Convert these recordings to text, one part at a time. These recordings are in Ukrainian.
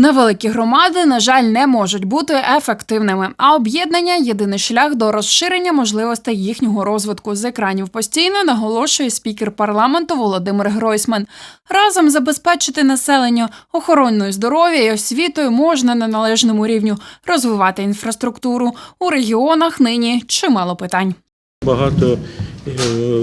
Невеликі громади, на жаль, не можуть бути ефективними, а об'єднання єдиний шлях до розширення можливостей їхнього розвитку. З екранів постійно наголошує спікер парламенту Володимир Гройсман. Разом забезпечити населення охоронною здоров'я і освітою можна на належному рівню розвивати інфраструктуру у регіонах. Нині чимало питань. Багато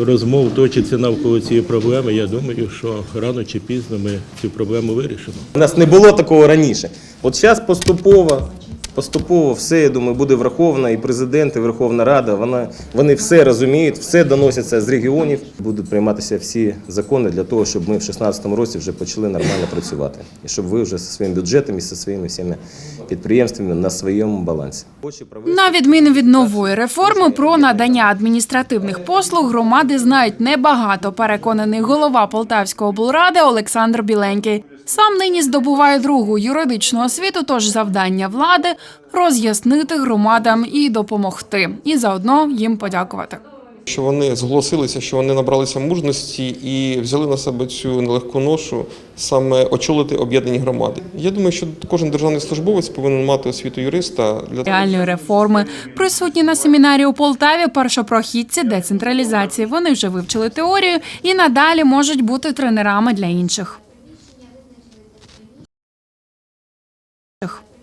розмов точиться навколо цієї проблеми. Я думаю, що рано чи пізно ми цю проблему вирішимо. У нас не було такого раніше. От зараз поступово, поступово все, я думаю, буде враховано, і президент, і Верховна Рада. Вона, вони все розуміють, все доноситься з регіонів. Будуть прийматися всі закони для того, щоб ми в 2016 році вже почали нормально працювати. І щоб ви вже зі своїм бюджетом і зі своїми всіми підприємствами на своєму балансі. На відміну від нової реформи про надання адміністративних послуг громади знають небагато. Переконаний голова Полтавської облради Олександр Біленький. Сам нині здобуває другу юридичну освіту, тож завдання влади роз'яснити громадам і допомогти, і заодно їм подякувати. що вони зголосилися, що вони набралися мужності і взяли на себе цю нелегку ношу саме очолити об'єднані громади. Я думаю, що кожен державний службовець повинен мати освіту юриста для Реальної реформи присутні на семінарі у Полтаві першопрохідці децентралізації. Вони вже вивчили теорію і надалі можуть бути тренерами для інших. наступних.